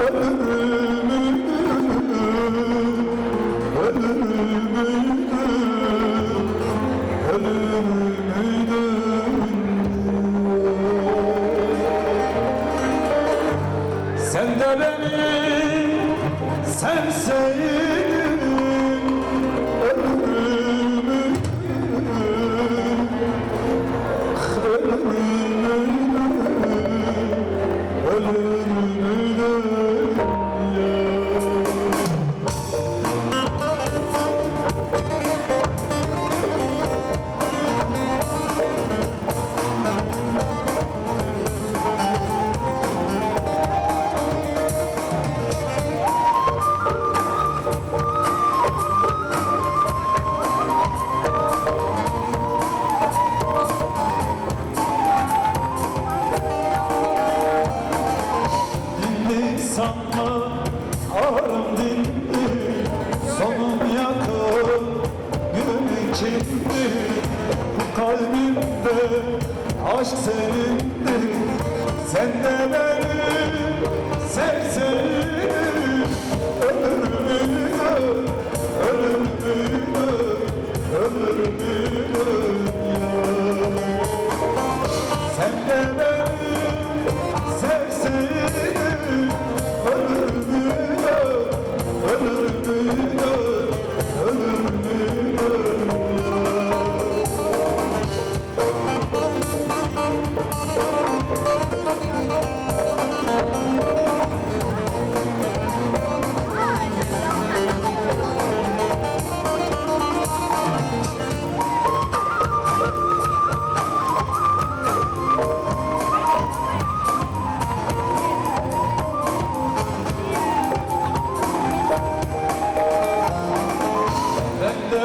Sen de beni sevseydin aşk senindi Sen de beni sevseydin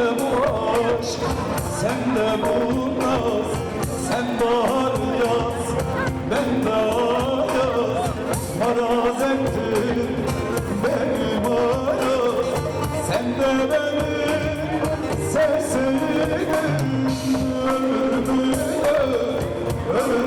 Bu aşk, sen de bu naz Sen bahar yaz, ben de ayaz. Maraz ettin benim ayaz Sen de beni sevseydin Ömrümü, ömrümü,